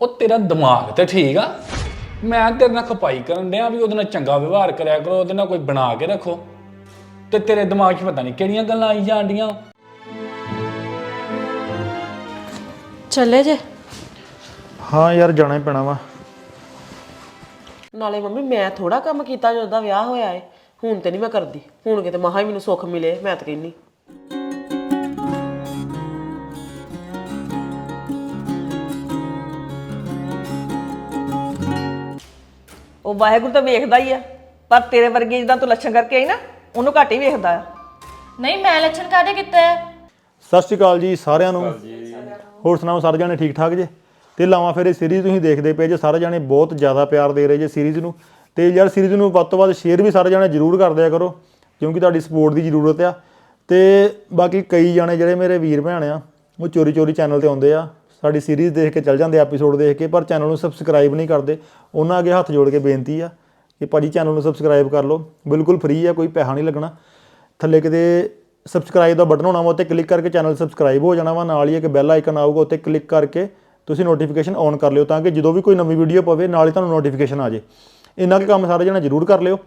ਉਹ ਤੇਰਾ ਦਿਮਾਗ ਤੇ ਠੀਕ ਆ। ਮੈਂ ਤੇਰੇ ਨਾਲ ਖਪਾਈ ਕਰਨ ਡਿਆ ਵੀ ਉਹਦੇ ਨਾਲ ਚੰਗਾ ਵਿਵਹਾਰ ਕਰਿਆ ਕਰੋ ਉਹਦੇ ਨਾਲ ਕੋਈ ਬਣਾ ਕੇ ਰੱਖੋ। ਤੇ ਤੇਰੇ ਦਿਮਾਗ 'ਚ ਪਤਾ ਨਹੀਂ ਕਿਹੜੀਆਂ ਗੱਲਾਂ ਆਈ ਜਾਂਦੀਆਂ ਚੱਲੇ ਜੇ। ਹਾਂ ਯਾਰ ਜਾਣਾ ਹੀ ਪੈਣਾ ਵਾ। ਨਾਲੇ ਮੰਮੀ ਮੈਂ ਥੋੜਾ ਕੰਮ ਕੀਤਾ ਜਦੋਂ ਦਾ ਵਿਆਹ ਹੋਇਆ ਏ। ਹੁਣ ਤੇ ਨਹੀਂ ਮੈਂ ਕਰਦੀ। ਹੁਣ ਕਿਤੇ ਮਹਾ ਹੀ ਮੈਨੂੰ ਸੁੱਖ ਮਿਲੇ ਮੈਂ ਤਾਂ ਕਹਿੰਨੀ ਉਹ ਵਾਹਿਗੁਰੂ ਤਾਂ ਵੇਖਦਾ ਹੀ ਆ ਪਰ ਤੇਰੇ ਵਰਗੀ ਜਿੱਦਾਂ ਤੂੰ ਲੱਛਣ ਕਰਕੇ ਆਈ ਨਾ ਉਹਨੂੰ ਘੱਟ ਹੀ ਵੇਖਦਾ ਆ। ਨਹੀਂ ਮੈਂ ਲੱਛਣ ਕਾਦੇ ਕੀਤਾ ਹੈ ਸਤਿ ਸ਼੍ਰੀ ਅਕਾਲ ਜੀ ਸਾਰਿਆਂ ਨੂੰ। ਹੋਰ ਸੁਣਾਓ ਸਾਰੇ ਜਾਣੇ ਠੀਕ ਠਾਕ ਜੇ? ਤੇ ਲਾਵਾਂ ਫਿਰ ਇਹ ਸੀਰੀਜ਼ ਤੁਸੀਂ ਦੇਖਦੇ ਪਏ ਜੇ ਸਾਰੇ ਜਾਣੇ ਬਹੁਤ ਜ਼ਿਆਦਾ ਪਿਆਰ ਦੇ ਰਹੇ ਜੇ ਸੀਰੀਜ਼ ਨੂੰ। ਤੇ ਯਾਰ ਸੀਰੀਜ਼ ਨੂੰ ਵੱਧ ਤੋਂ ਵੱਧ ਸ਼ੇਅਰ ਵੀ ਸਾਰੇ ਜਾਣੇ ਜ਼ਰੂਰ ਕਰ ਦਿਆ ਕਰੋ ਕਿਉਂਕਿ ਤੁਹਾਡੀ ਸਪੋਰਟ ਦੀ ਜ਼ਰੂਰਤ ਆ। ਤੇ ਬਾਕੀ ਕਈ ਜਾਣੇ ਜਿਹੜੇ ਮੇਰੇ ਵੀਰ ਭੈਣ ਆ ਉਹ ਚੋਰੀ ਚੋਰੀ ਚੈਨਲ ਤੇ ਆਉਂਦੇ ਆ। ਸਾਡੀ ਸੀਰੀਜ਼ ਦੇਖ ਕੇ ਚੱਲ ਜਾਂਦੇ ਐਪੀਸੋਡ ਦੇਖ ਕੇ, ਪਰ ਚੈਨਲ ਨੂੰ ਸਬਸਕ੍ਰਾਈਬ ਨਹੀਂ ਕਰਦੇ। ਉਹਨਾਂ ਅੱਗੇ ਹੱਥ ਜੋੜ ਕੇ ਬੇਨਤੀ ਆ ਕਿ ਭਾਜੀ ਚੈਨਲ ਨੂੰ ਸਬਸਕ੍ਰਾਈਬ ਕਰ ਲਓ। ਬਿਲਕੁਲ ਫ੍ਰੀ ਆ, ਕੋਈ ਪੈਸਾ ਨਹੀਂ ਲੱਗਣਾ। ਥੱਲੇ ਕਿਤੇ ਸਬਸਕ੍ਰਾਈਬ ਦਾ ਬਟਨ ਹੋਣਾ ਵਾ, ਉੱਤੇ ਕਲਿੱਕ ਕਰਕੇ ਚੈਨਲ ਸਬਸਕ੍ਰਾਈਬ ਹੋ ਜਾਣਾ ਵਾ। ਨਾਲ ਹੀ ਇੱਕ ਬੈਲ ਆਈਕਨ ਆਊਗਾ, ਉੱਤੇ ਕਲਿੱਕ ਕਰਕੇ ਤੁਸੀਂ ਨੋਟੀਫਿਕੇਸ਼ਨ ਔਨ ਕਰ ਲਿਓ ਤਾਂ ਕਿ ਜਦੋਂ ਵੀ ਕੋਈ ਨਵੀਂ ਵੀਡੀਓ ਪਵੇ, ਨਾਲ ਹੀ ਤੁਹਾਨੂੰ ਨੋਟੀਫਿਕੇਸ਼ਨ ਆ ਜੇ। ਇੰਨਾ ਕੁ ਕੰਮ ਸਾਰੇ ਜਣੇ ਜ਼ਰੂਰ ਕਰ ਲਿਓ।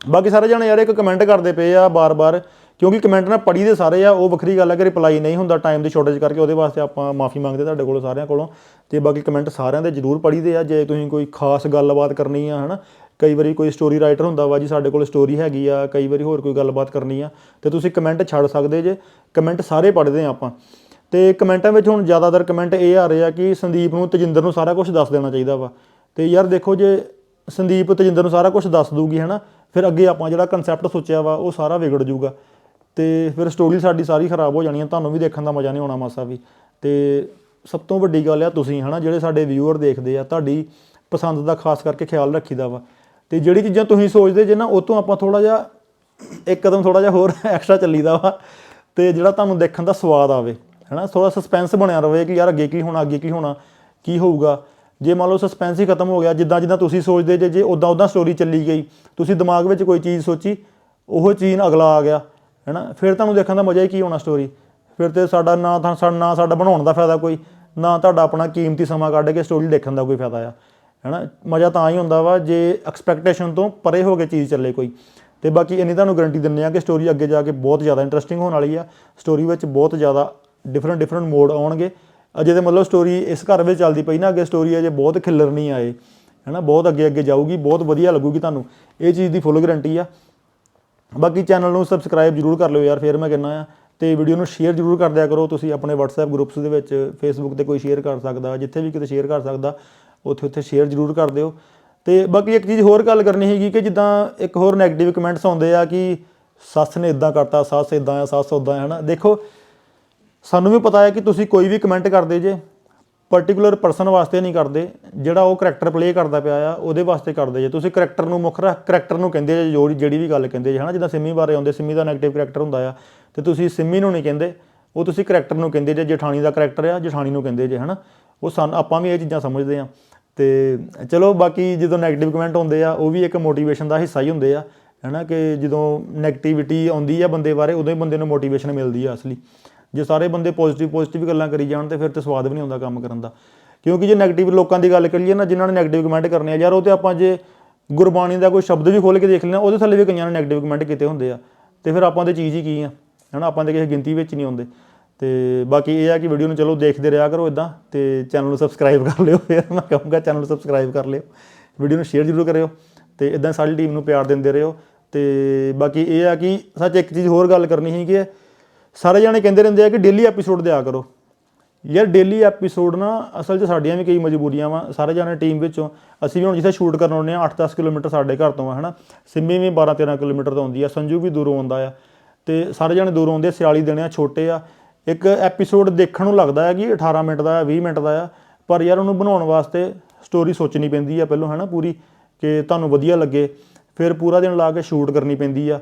ਬਾਕੀ ਸਾਰੇ ਜਣੇ ਯਾਰ ਇੱਕ ਕਮੈਂਟ ਕਰਦੇ ਪਏ ਆ ਬਾਰ-ਬਾਰ ਕਿਉਂਕਿ ਕਮੈਂਟ ਨਾ ਪੜੀ ਦੇ ਸਾਰੇ ਆ, ਉਹ ਵੱਖਰੀ ਗੱਲ ਹੈ ਕਿ ਰਿਪਲਾਈ ਨਹੀਂ ਹੁੰਦਾ ਟਾਈਮ ਦੀ ਸ਼ਾਰਟੇਜ ਕਰਕੇ ਉਹਦੇ ਵਾਸਤੇ ਆਪਾਂ ਮਾਫੀ ਮੰਗਦੇ ਤੁਹਾਡੇ ਕੋਲੋਂ ਸਾਰਿਆਂ ਕੋਲੋਂ। ਤੇ ਬਾਕੀ ਕਮੈਂਟ ਸਾਰਿਆਂ ਦੇ ਜ਼ਰੂਰ ਪੜੀਦੇ ਆ, ਜੇ ਤੁਸੀਂ ਕੋਈ ਖਾਸ ਗੱਲਬਾਤ ਕਰਨੀ ਆ, ਹਨਾ। ਕਈ ਵਾਰੀ ਕੋਈ ਸਟੋਰੀ ਰਾਈਟਰ ਹੁੰਦਾ ਵਾ ਜੀ, ਸਾਡੇ ਕੋਲ ਸਟੋਰੀ ਹੈਗੀ ਆ, ਕਈ ਵਾਰੀ ਹੋਰ ਕੋਈ ਗੱਲਬਾਤ ਕਰਨੀ ਆ, ਤੇ ਤੁਸੀਂ ਕਮੈਂਟ ਛੱਡ ਸਕਦੇ ਜੇ। ਕਮੈਂਟ ਸਾਰੇ ਪੜ੍ਹਦੇ ਆ ਆਪਾਂ। ਤੇ ਕਮੈਂਟਾਂ ਵਿੱਚ ਹੁਣ ਜ਼ਿਆਦਾਤਰ ਕਮੈਂਟ ਇਹ ਆ ਰਹੇ ਆ ਕਿ ਸੰਦੀਪ ਨੂੰ ਤਜਿੰਦਰ ਨੂੰ ਸਾਰਾ ਕੁਝ ਦੱਸ ਦੇਣਾ ਚਾਹੀਦਾ ਵਾ। ਤੇ ਯਾਰ ਦੇਖੋ ਜੇ ਸੰਦੀਪ ਤਜਿੰਦਰ ਨੂੰ ਸਾਰਾ ਕੁਝ ਦੱਸ ਦੂਗੀ, ਹਨਾ, ਫਿਰ ਅੱਗੇ ਆਪਾਂ ਜਿਹੜਾ ਕਨਸੈਪਟ ਸੋਚਿਆ ਵਾ, ਉਹ ਸਾਰਾ ਵਿਗੜ ਜਾਊਗਾ ਤੇ ਫਿਰ ਸਟੋਰੀ ਸਾਡੀ ਸਾਰੀ ਖਰਾਬ ਹੋ ਜਾਣੀ ਆ, ਤੁਹਾਨੂੰ ਵੀ ਦੇਖਣ ਦਾ ਮਜ਼ਾ ਨਹੀਂ ਆਉਣਾ ਮਾਸਾ ਵੀ। ਤੇ ਸਭ ਤੋਂ ਵੱਡੀ ਗੱਲ ਆ ਤੁਸੀਂ, ਹਨਾ, ਜਿਹੜੇ ਸਾਡੇ ਵਿਊਅਰ ਦੇਖਦੇ ਆ, ਤੁਹਾਡੀ ਪਸੰਦ ਦਾ ਖਾਸ ਕਰਕੇ ਖਿਆਲ ਰੱਖੀਦਾ ਵਾ। ਤੇ ਜਿਹੜੀ ਚੀਜ਼ਾਂ ਤੁਸੀਂ ਸੋਚਦੇ ਜੇ ਨਾ, ਉਹ ਤੋਂ ਆਪਾਂ ਥੋੜਾ ਜਿਹਾ, ਇੱਕ ਕਦਮ ਥੋੜਾ ਜਿਹਾ ਹੋਰ ਐਕਸਟਰਾ ਚੱਲੀਦਾ ਵਾ। ਤੇ ਜਿਹੜਾ ਤੁਹਾਨੂੰ ਦੇਖਣ ਦਾ ਸਵਾਦ ਆਵੇ, ਹੈਨਾ ਥੋੜਾ ਸਸਪੈਂਸ ਬਣਿਆ ਰਵੇ ਕਿ ਯਾਰ ਅੱਗੇ ਕੀ ਹੋਣਾ, ਅੱਗੇ ਕੀ ਹੋਣਾ, ਕੀ ਹੋਊਗਾ। ਜੇ ਮੰਨ ਲਓ ਸਸਪੈਂਸ ਹੀ ਖਤਮ ਹੋ ਗਿਆ, ਜਿੱਦਾਂ ਜਿੱਦਾਂ ਤੁਸੀਂ ਸੋਚਦੇ ਜੇ ਜੇ ਉਦਾਂ ਉਦਾਂ ਸਟੋਰੀ ਚੱਲੀ ਗਈ, ਤੁਸੀਂ ਦਿਮਾਗ ਵਿੱਚ ਕੋਈ ਚੀਜ਼ ਸੋਚੀ, ਉਹ ਚੀਜ਼ ਅਗਲਾ ਆ ਗਿਆ। ਹੈਨਾ? ਫਿਰ ਤੁਹਾਨੂੰ ਦੇਖਣ ਦਾ ਮਜ਼ਾ ਹੀ ਕੀ ਹੋਣਾ ਸਟੋਰੀ ਫਿਰ ਤੇ ਸਾਡਾ ਨਾ ਤਾਂ ਸਾਡਾ ਨਾ ਸਾਡਾ ਬਣਾਉਣ ਦਾ ਫਾਇਦਾ ਕੋਈ, ਨਾ ਤੁਹਾਡਾ ਆਪਣਾ ਕੀਮਤੀ ਸਮਾਂ ਕੱਢ ਕੇ ਸਟੋਰੀ ਦੇਖਣ ਦਾ ਕੋਈ ਫਾਇਦਾ ਆ। ਹੈਨਾ? ਮਜ਼ਾ ਤਾਂ ਹੀ ਹੁੰਦਾ ਵਾ ਜੇ ਐਕਸਪੈਕਟੇਸ਼ਨ ਤੋਂ ਪਰੇ ਹੋ ਕੇ ਚੀਜ਼ ਚੱਲੇ ਕੋਈ। ਤੇ ਬਾਕੀ ਇੰਨੀ ਤੁਹਾਨੂੰ ਗਾਰੰਟੀ ਦਿੰਨੇ ਆ ਕਿ ਸਟੋਰੀ ਅੱਗੇ ਜਾ ਕੇ ਬਹੁਤ ਜ਼ਿਆਦਾ ਇੰਟਰਸਟਿੰਗ ਹੋਣ ਵਾਲੀ ਆ। ਸਟੋਰੀ ਵਿੱਚ ਬਹੁਤ ਜ਼ਿਆਦਾ ਡਿਫਰੈਂਟ ਡਿਫਰੈਂਟ ਮੋਡ ਆਉਣਗੇ। ਅਜੇ ਤੇ ਮਤਲਬ ਸਟੋਰੀ ਇਸ ਘਰ ਵਿੱਚ ਚੱਲਦੀ ਪਈ ਨਾ, ਅੱਗੇ ਸਟੋਰੀ ਅਜੇ ਬਹੁਤ ਖਿੱਲਰ ਨਹੀਂ ਆਏ। ਹੈਨਾ? ਬਹੁਤ ਅੱਗੇ ਅੱਗੇ ਜਾਊਗੀ, ਬਹੁਤ ਵਧੀਆ ਲੱਗੂਗੀ ਤੁਹਾਨੂੰ। ਇਹ ਚੀਜ਼ ਦੀ ਫੁੱਲ ਗਾਰੰਟੀ ਆ। ਬਾਕੀ ਚੈਨਲ ਨੂੰ ਸਬਸਕ੍ਰਾਈਬ ਜਰੂਰ ਕਰ ਲਿਓ ਯਾਰ, ਫੇਰ ਮੈਂ ਕਹਿੰਦਾ ਆ ਤੇ ਵੀਡੀਓ ਨੂੰ ਸ਼ੇਅਰ ਜਰੂਰ ਕਰ ਦਿਆ ਕਰੋ, ਤੁਸੀਂ ਆਪਣੇ WhatsApp ਗਰੁੱਪਸ ਦੇ ਵਿੱਚ, Facebook ਤੇ ਕੋਈ ਸ਼ੇਅਰ ਕਰ ਸਕਦਾ, ਜਿੱਥੇ ਵੀ ਕਿਤੇ ਸ਼ੇਅਰ ਕਰ ਸਕਦਾ, ਉੱਥੇ ਉੱਥੇ ਸ਼ੇਅਰ ਜਰੂਰ ਕਰ ਦਿਓ। ਤੇ ਬਾਕੀ ਇੱਕ ਚੀਜ਼ ਹੋਰ ਗੱਲ ਕਰਨੀ ਹੈਗੀ ਕਿ ਜਿੱਦਾਂ ਇੱਕ ਹੋਰ 네ਗੇਟਿਵ ਕਮੈਂਟਸ ਆਉਂਦੇ ਆ ਕਿ ਸੱਸ ਨੇ ਇਦਾਂ ਕਰਤਾ, ਸੱਸ ਇਦਾਂ ਆ, ਸੱਸ ਉਦਾਂ ਹੈ ਹਨਾ? ਦੇਖੋ, ਸਾਨੂੰ ਵੀ ਪਤਾ ਹੈ ਕਿ ਤੁਸੀਂ ਕੋਈ ਵੀ ਕਮੈਂਟ ਕਰਦੇ ਜੇ ਪਾਰਟਿਕੂਲਰ ਪਰਸਨ ਵਾਸਤੇ ਨਹੀਂ ਕਰਦੇ, ਜਿਹੜਾ ਉਹ ਕੈਰੈਕਟਰ ਪਲੇ ਕਰਦਾ ਪਿਆ ਆ, ਉਹਦੇ ਵਾਸਤੇ ਕਰਦੇ ਜੇ। ਤੁਸੀਂ ਕੈਰੈਕਟਰ ਨੂੰ ਮੁੱਖ ਰੱਖ ਕੈਰੈਕਟਰ ਨੂੰ ਕਹਿੰਦੇ ਜੇ, ਜੋ ਜਿਹੜੀ ਵੀ ਗੱਲ ਕਹਿੰਦੇ ਜੇ, ਹਨਾ? ਜਿੱਦਾਂ ਸਿੰਮੀ ਬਾਰੇ ਆਉਂਦੇ, ਸਿੰਮੀ ਦਾ ਨੈਗੇਟਿਵ ਕੈਰੈਕਟਰ ਹੁੰਦਾ ਆ, ਤੇ ਤੁਸੀਂ ਸਿੰਮੀ ਨੂੰ ਨਹੀਂ ਕਹਿੰਦੇ, ਉਹ ਤੁਸੀਂ ਕੈਰੈਕਟਰ ਨੂੰ ਕਹਿੰਦੇ ਜੇ, ਜਠਾਣੀ ਦਾ ਕੈਰੈਕਟਰ ਆ, ਜਠਾਣੀ ਨੂੰ ਕਹਿੰਦੇ ਜੇ, ਹਨਾ? ਉਹ ਸਾਨੂੰ, ਆਪਾਂ ਵੀ ਇਹ ਚੀਜ਼ਾਂ ਸਮਝਦੇ ਆ। ਤੇ ਚਲੋ, ਬਾਕੀ ਜਦੋਂ ਨੈਗੇਟਿਵ ਕਮੈਂਟ ਹੁੰਦੇ ਆ, ਉਹ ਵੀ ਇੱਕ ਮੋਟੀਵੇਸ਼ਨ ਦਾ ਹਿੱਸਾ ਹੀ ਹੁੰਦੇ ਆ, ਹਨਾ? ਕਿ ਜਦੋਂ 네ਗੇਟਿਵਿਟੀ ਆਉਂਦੀ ਆ ਬੰਦੇ ਬਾਰੇ, ਉਦੋਂ ਹੀ ਬੰਦੇ ਨੂੰ ਮੋਟੀਵੇਸ਼ਨ ਮਿਲਦੀ ਆ, ਅਸਲੀ। ਜੇ ਸਾਰੇ ਬੰਦੇ ਪੋਜ਼ਿਟਿਵ ਪੋਜ਼ਿਟਿਵ ਗੱਲਾਂ ਕਰੀ ਜਾਣ ਤੇ ਫਿਰ ਤੇ ਸਵਾਦ ਵੀ ਨਹੀਂ ਆਉਂਦਾ ਕੰਮ ਕਰਨ ਦਾ। ਕਿਉਂਕਿ ਜੇ ਨੈਗੇਟਿਵ ਲੋਕਾਂ ਦੀ ਗੱਲ ਕਰੀਏ ਨਾ, ਜਿਨ੍ਹਾਂ ਨੇ ਨੈਗੇਟਿਵ ਕਮੈਂਟ ਕਰਨੇ ਆ, ਯਾਰ ਉਹ ਤੇ ਆਪਾਂ ਜੇ ਗੁਰਬਾਣੀ ਦਾ ਕੋਈ ਸ਼ਬਦ ਵੀ ਖੋਲ ਕੇ ਦੇਖ ਲੈਣਾ ਉਹਦੇ ਥੱਲੇ ਵੀ ਕਈਆਂ ਨੇ ਨੈਗੇਟਿਵ ਕਮੈਂਟ ਕੀਤੇ ਹੁੰਦੇ ਆ। ਤੇ ਫਿਰ ਆਪਾਂ ਤੇ ਚੀਜ਼ ਹੀ ਕੀ ਆ? ਹਨਾ, ਆਪਾਂ ਦੇ ਕਿਸੇ ਗਿਣਤੀ ਵਿੱਚ ਨਹੀਂ ਆਉਂਦੇ। ਤੇ ਬਾਕੀ ਇਹ ਆ ਕਿ ਵੀਡੀਓ ਨੂੰ ਚਲੋ ਦੇਖਦੇ ਰਿਹਾ ਕਰੋ ਇਦਾਂ ਤੇ ਚੈਨਲ ਨੂੰ ਸਬਸਕ੍ਰਾਈਬ ਕਰ ਲਿਓ, ਫਿਰ ਮੈਂ ਕਹੂੰਗਾ ਚੈਨਲ ਨੂੰ ਸਬਸਕ੍ਰਾਈਬ ਕਰ ਲਿਓ। ਵੀਡੀਓ ਨੂੰ ਸ਼ੇਅਰ ਜ਼ਰੂਰ ਕਰਿਓ, ਤੇ ਇਦਾਂ ਸਾਰੀ ਟੀਮ ਨੂੰ ਪਿਆਰ ਦਿੰਦੇ ਰਹੋ। ਤੇ ਬਾਕੀ ਇਹ ਆ ਕਿ ਸੱਚ ਇੱਕ ਚੀਜ਼ ਹੋਰ ਗੱਲ ਕਰਨੀ ਸੀ ਕਿ ਸਾਰੇ ਜਾਣੇ ਕਹਿੰਦੇ ਰਹਿੰਦੇ ਆ ਕਿ ਡੇਲੀ ਐਪੀਸੋਡ ਦਿਆ ਕਰੋ। ਯਾਰ ਡੇਲੀ ਐਪੀਸੋਡ ਨਾ ਅਸਲ 'ਚ ਸਾਡੀਆਂ ਵੀ ਕਈ ਮਜਬੂਰੀਆਂ ਵਾ। ਸਾਰੇ ਜਾਣੇ ਟੀਮ ਵਿੱਚੋਂ ਅਸੀਂ ਵੀ ਹੁਣ ਜਿੱਥੇ ਸ਼ੂਟ ਕਰਨ ਆਉਂਦੇ ਆ 8-10 ਕਿਲੋਮੀਟਰ ਸਾਡੇ ਘਰ ਤੋਂ ਆ ਹਨਾ? ਸਿੰਮੀ ਵੀ 12-13 ਕਿਲੋਮੀਟਰ ਤੋਂ ਆਉਂਦੀ ਆ ਸੰਜੂ ਵੀ ਦੂਰੋਂ ਆਉਂਦਾ ਆ। ਤੇ ਸਾਰੇ ਜਾਣੇ ਦੂਰੋਂ ਆਉਂਦੇ ਆ, ਸਿਆਲੀ ਦਿਨ ਆ ਛੋਟੇ ਆ। ਇੱਕ ਐਪੀਸੋਡ ਦੇਖਣ ਨੂੰ ਲੱਗਦਾ ਹੈ ਕਿ 18 ਮਿੰਟ ਦਾ ਆ 20 ਮਿੰਟ ਦਾ ਆ ਪਰ ਯਾਰ ਉਹਨੂੰ ਬਣਾਉਣ ਵਾਸਤੇ ਸਟੋਰੀ ਸੋਚਣੀ ਪੈਂਦੀ ਆ ਪਹਿਲਾਂ ਹਨਾ ਪੂਰੀ ਕਿ ਤੁਹਾਨੂੰ ਵਧੀਆ ਲੱਗੇ। ਫਿਰ ਪੂਰਾ ਦਿਨ ਲਾ ਕੇ ਸ਼ੂਟ ਕਰਨੀ ਪੈਂਦੀ ਆ।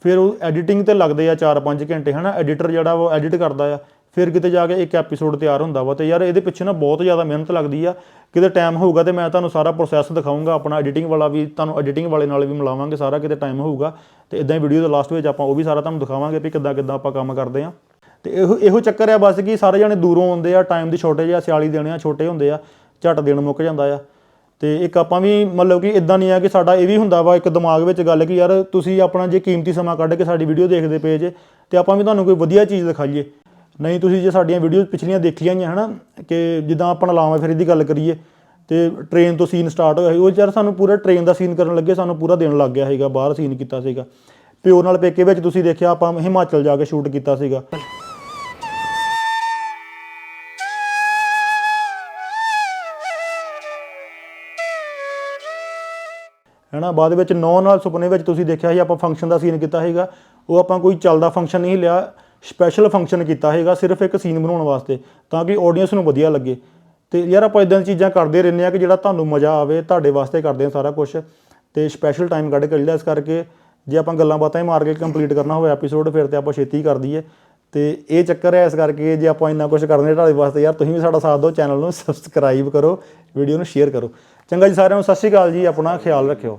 ਫਿਰ ਉਹ ਐਡੀਟਿੰਗ ਤੇ ਲੱਗਦੇ ਆ 4-5 ਘੰਟੇ, ਹਨਾ? ਐਡੀਟਰ ਜਿਹੜਾ ਉਹ ਐਡਿਟ ਕਰਦਾ ਆ। ਫਿਰ ਕਿਤੇ ਜਾ ਕੇ ਇੱਕ ਐਪੀਸੋਡ ਤਿਆਰ ਹੁੰਦਾ ਵਾ ਤੇ ਯਾਰ ਇਹਦੇ ਪਿੱਛੇ ਨਾ ਬਹੁਤ ਜ਼ਿਆਦਾ ਮਿਹਨਤ ਲੱਗਦੀ ਆ। ਕਿਤੇ ਟਾਈਮ ਹੋਊਗਾ ਤੇ ਮੈਂ ਤੁਹਾਨੂੰ ਸਾਰਾ ਪ੍ਰੋਸੈਸ ਦਿਖਾਊਂਗਾ, ਆਪਣਾ ਐਡੀਟਿੰਗ ਵਾਲਾ ਵੀ, ਤੁਹਾਨੂੰ ਐਡੀਟਿੰਗ ਵਾਲੇ ਨਾਲ ਵੀ ਮਿਲਾਵਾਂਗੇ, ਸਾਰਾ ਕਿਤੇ ਟਾਈਮ ਹੋਊਗਾ। ਤੇ ਇਦਾਂ ਹੀ ਵੀਡੀਓ ਦੇ ਲਾਸਟ ਵਿੱਚ ਆਪਾਂ ਉਹ ਵੀ ਸਾਰਾ ਤੁਹਾਨੂੰ ਦਿਖਾਵਾਂਗੇ ਵੀ ਕਿੱਦਾਂ ਕਿੱਦਾਂ ਆਪਾਂ ਕੰਮ ਕਰਦੇ ਆ। ਤੇ ਇਹੋ ਇਹੋ ਚੱਕਰ ਆ ਬਸ ਕਿ ਸਾਰੇ ਜਣੇ ਦੂਰੋਂ ਆਉਂਦੇ ਆ ਟਾਈਮ ਦੀ ਸ਼ਾਰਟੇਜ ਆ, ਸਿਆਲੀ ਦੇਣੇ ਆ, ਛੋਟੇ ਹੁੰਦੇ ਆ, ਝਟ ਦਿਨ ਮੁੱਕ ਜਾਂਦਾ ਆ। ਤੇ ਇੱਕ ਆਪਾਂ ਵੀ ਮਤਲਬ ਕਿ ਇਦਾਂ ਨਹੀਂ ਆ ਕਿ ਸਾਡਾ ਇਹ ਵੀ ਹੁੰਦਾ ਵਾ ਇੱਕ ਦਿਮਾਗ ਵਿੱਚ ਗੱਲ ਕਿ ਯਾਰ ਤੁਸੀਂ ਆਪਣਾ ਜੇ ਕੀਮਤੀ ਸਮਾਂ ਕੱਢ ਕੇ ਸਾਡੀ ਵੀਡੀਓ ਦੇਖਦੇ ਪਏ ਜੇ, ਤੇ ਆਪਾਂ ਵੀ ਤੁਹਾਨੂੰ ਕੋਈ ਵਧੀਆ ਚੀਜ਼ ਦਿਖਾਈਏ। ਨਹੀਂ, ਤੁਸੀਂ ਜੇ ਸਾਡੀਆਂ ਵੀਡੀਓਜ਼ ਪਿਛਲੀਆਂ ਦੇਖੀਆਂ ਹੀ ਆ, ਹਨਾ, ਕਿ ਜਿੱਦਾਂ ਆਪਾਂ ਲਾਵਾਂ ਫਿਰ ਦੀ ਗੱਲ ਕਰੀਏ, ਤੇ ਟ੍ਰੇਨ ਤੋਂ ਸੀਨ ਸਟਾਰਟ ਹੋਇਆ ਸੀ, ਉਹ ਯਾਰ ਸਾਨੂੰ ਪੂਰਾ ਟ੍ਰੇਨ ਦਾ ਸੀਨ ਕਰਨ ਲੱਗੇ, ਸਾਨੂੰ ਪੂਰਾ ਦਿਨ ਲੱਗ ਗਿਆ ਸੀਗਾ, ਬਾਹਰ ਸੀਨ ਕੀਤਾ ਸੀਗਾ। ਪਿਓ ਨਾਲ ਪੇਕੇ ਵਿੱਚ ਤੁਸੀਂ ਦੇਖਿਆ, ਆਪਾਂ ਹਿਮਾਚਲ ਜਾ ਕੇ ਸ਼ੂਟ ਕੀਤਾ ਸੀਗਾ। ਹੈਨਾ? ਬਾਅਦ ਵਿੱਚ ਨੌ ਨਾਲ ਸੁਪਨੇ ਵਿੱਚ ਤੁਸੀਂ ਦੇਖਿਆ ਸੀ, ਆਪਾਂ ਫੰਕਸ਼ਨ ਦਾ ਸੀਨ ਕੀਤਾ ਸੀਗਾ। ਉਹ ਆਪਾਂ ਕੋਈ ਚੱਲਦਾ ਫੰਕਸ਼ਨ ਨਹੀਂ ਲਿਆ ਸਪੈਸ਼ਲ ਫੰਕਸ਼ਨ ਕੀਤਾ ਸੀਗਾ, ਸਿਰਫ ਇੱਕ ਸੀਨ ਬਣਾਉਣ ਵਾਸਤੇ, ਤਾਂ ਕਿ ਆਡੀਅנס ਨੂੰ ਵਧੀਆ ਲੱਗੇ। ਤੇ ਯਾਰ ਆਪਾਂ ਇਦਾਂ ਦੀਆਂ ਚੀਜ਼ਾਂ ਕਰਦੇ ਰਹਿੰਦੇ ਆ ਕਿ ਜਿਹੜਾ ਤੁਹਾਨੂੰ ਮਜ਼ਾ ਆਵੇ, ਤੁਹਾਡੇ ਵਾਸਤੇ ਕਰਦੇ ਆ ਸਾਰਾ ਕੁਝ ਤੇ ਸਪੈਸ਼ਲ ਟਾਈਮ ਕੱਢ ਕੇ ਕਰੀਦਾ ਇਸ ਕਰਕੇ ਜੇ ਆਪਾਂ ਗੱਲਾਂ ਬਾਤਾਂ ਹੀ ਮਾਰ ਕੇ ਕੰਪਲੀਟ ਕਰਨਾ ਹੋਵੇ ਐਪੀਸੋਡ ਫਿਰ ਤੇ ਆਪਾਂ ਛੇਤੀ ਕਰ ਦਈਏ। ਤੇ ਇਹ ਚੱਕਰ ਹੈ ਇਸ ਕਰਕੇ ਜੇ ਆਪਾਂ ਇੰਨਾ ਕੁਝ ਕਰਦੇ ਤੁਹਾਡੇ ਵਾਸਤੇ, ਯਾਰ ਤੁਸੀਂ ਵੀ ਸਾਡਾ ਸਾਥ ਦਿਓ ਚੈਨਲ ਨੂੰ ਸਬਸਕ੍ਰਾਈਬ ਕਰੋ ਵੀਡੀਓ ਨੂੰ ਸ਼ੇਅਰ ਕਰੋ। ਚੰਗਾ ਜੀ ਸਾਰਿਆਂ ਨੂੰ ਸਤਿ ਸ਼੍ਰੀ ਅਕਾਲ ਜੀ ਆਪਣਾ ਖਿਆਲ ਰੱਖਿਓ।